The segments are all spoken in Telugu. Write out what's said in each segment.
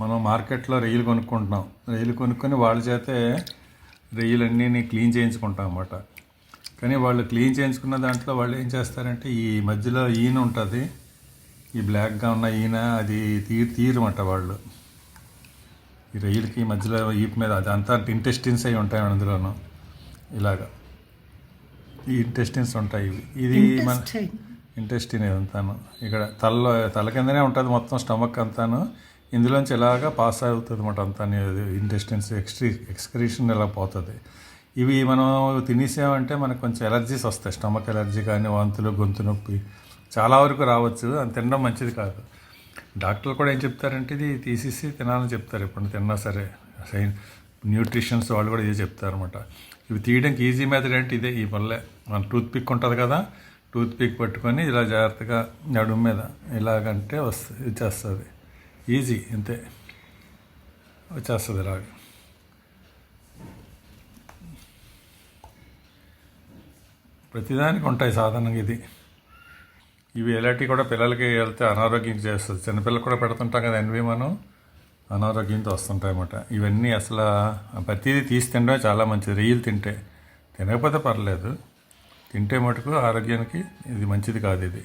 మనం మార్కెట్లో రొయ్యలు కొనుక్కుంటున్నాం. రొయ్యలు కొనుక్కొని వాళ్ళ చేతే రొయ్యలన్నీ క్లీన్ చేయించుకుంటాం అన్నమాట. కానీ వాళ్ళు క్లీన్ చేయించుకున్న దాంట్లో వాళ్ళు ఏం చేస్తారంటే ఈ మధ్యలో ఈయన ఉంటుంది. ఈ బ్లాక్గా ఉన్న ఈయన అది తీరు తీరమంట వాళ్ళు. ఈ రొయ్యలకి మధ్యలో ఈపు మీద అది అంతా ఇంటెస్టిన్స్ అయి ఉంటాయి అందులోనూ. ఇలాగా. ఈ ఇంటెస్టిన్స్ ఉంటాయి ఇవి. ఇది మన. ఇంటెస్టిన్ ఇదంతాను. ఇక్కడ తలలో తల కిందనే ఉంటుంది మొత్తం స్టమక్ అంతాను. ఇందులోంచి ఇలాగా పాస్ అవుతుంది అనమాట అంత ఇంటెస్టెన్స్ ఎక్స్ట్రీ ఎక్స్క్రీషన్ ఇలా పోతుంది? ఇవి మనం తినేసామంటే మనకు కొంచెం ఎలర్జీస్ వస్తాయి. స్టమక్ ఎలర్జీ కానీ వాంతులు గొంతు నొప్పి చాలా వరకు రావచ్చు. అది తినడం మంచిది కాదు. డాక్టర్లు కూడా ఏం చెప్తారంటే ఇది తీసేసి తినాలని చెప్తారు. ఇప్పుడు తిన్నా సరే సైన్ న్యూట్రిషన్స్ వాళ్ళు కూడా ఇదే చెప్తారు అనమాట ఇవి తీయడానికి ఈజీ మెథడ్ అంటే ఇదే ఈ వల్లే. మన టూత్ పిక్ ఉంటుంది కదా టూత్ పిక్ పట్టుకొని ఇలా జాగ్రత్తగా నడుము మీద ఇలాగంటే వస్తుంది చేస్తుంది. ఈజీ అంతే. వచ్చేస్తుంది ఇలాగ ప్రతిదానికి ఉంటాయి సాధారణంగా ఇది. ఇవి ఎలాంటివి కూడా పిల్లలకి వెళ్తే అనారోగ్యం చేస్తుంది. చిన్నపిల్లలు కూడా పెడుతుంటాం కదా ఎన్వి మనం. అనారోగ్యంతో వస్తుంటాయి అన్నమాట ఇవన్నీ అసలు ప్రతిదీ తీసి తినడం చాలా మంచిది. రొయ్యలు తింటే. తినకపోతే పర్లేదు. తింటే మటుకు ఆరోగ్యానికి ఇది మంచిది కాదు ఇది.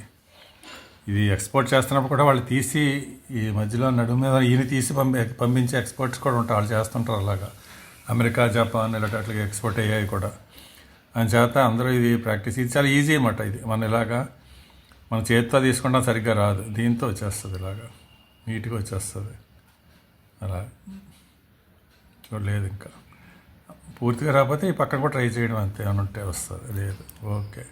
ఇది ఎక్స్పోర్ట్ చేస్తున్నప్పుడు కూడా వాళ్ళు తీసి ఈ మధ్యలో నడుము మీద ఈయన తీసి పంపి పంపించే ఎక్స్పోర్ట్స్ కూడా ఉంటారు వాళ్ళు చేస్తుంటారు అలాగా. అమెరికా జపాన్ ఇలాంటి అట్లా ఎక్స్పోర్ట్ అయ్యాయి కూడా. అని చేత అందరూ ఇది ప్రాక్టీస్ ఇది చాలా ఈజీ అన్నమాట ఇది. మన ఇలాగా మన చేతితో తీసుకుంటాం సరిగ్గా రాదు. దీంతో వచ్చేస్తుంది ఇలాగా. నీట్గా వచ్చేస్తుంది. అలా. చూడలేదు ఇంకా. పూర్తిగా రాకపోతే ఈ పక్కన కూడా ట్రై చేయడం అంతే. ఏమైనా ఉంటే వస్తుంది. లేదు. ఓకే.